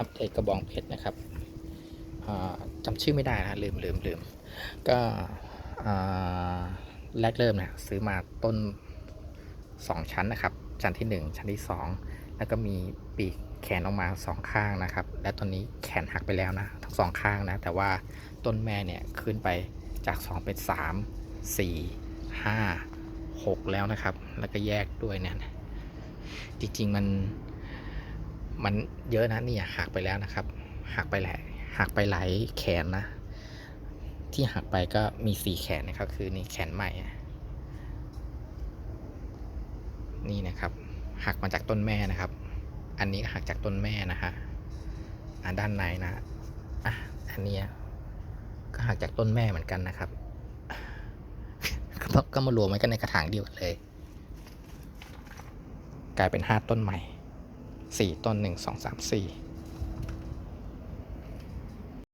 อัปเดตกระบองเพชรนะครับจำชื่อไม่ได้นะลืมลืมลืมก็แรกเริ่มเนี่ยซื้อมาต้น 2 ชั้นนะครับ ชั้นที่ 1 ชั้นที่ 2 แล้วก็มีปีกแขนออกมาสองข้างนะครับ และตอนนี้แขนหักไปแล้วนะทั้งสองข้างนะ แต่ว่าต้นแม่เนี่ยขึ้นไปจาก 2 เป็น 3 4 5 6 แล้วนะครับ แล้วก็แยกด้วยเนี่ยจริงๆมัน มันเยอะนะเนี่ยหักไปแล้วนะครับ หักไปหลายหักไปหลายแขนนะ ที่หักไปก็มีสี่แขนนะครับ คือนี่แขนใหม่ นี่นะครับ หักมาจากต้นแม่นะครับ อันนี้หักจากต้นแม่นะฮะอะด้านในนะอะอันนี้ก็หักจากต้นแม่เหมือนกันนะครับก็มาก็มารวมไว้กันในกระถางเดียวกันเลย กลายเป็นห้าต้นใหม่ สี่ต้นหนึ่งสองสามสี่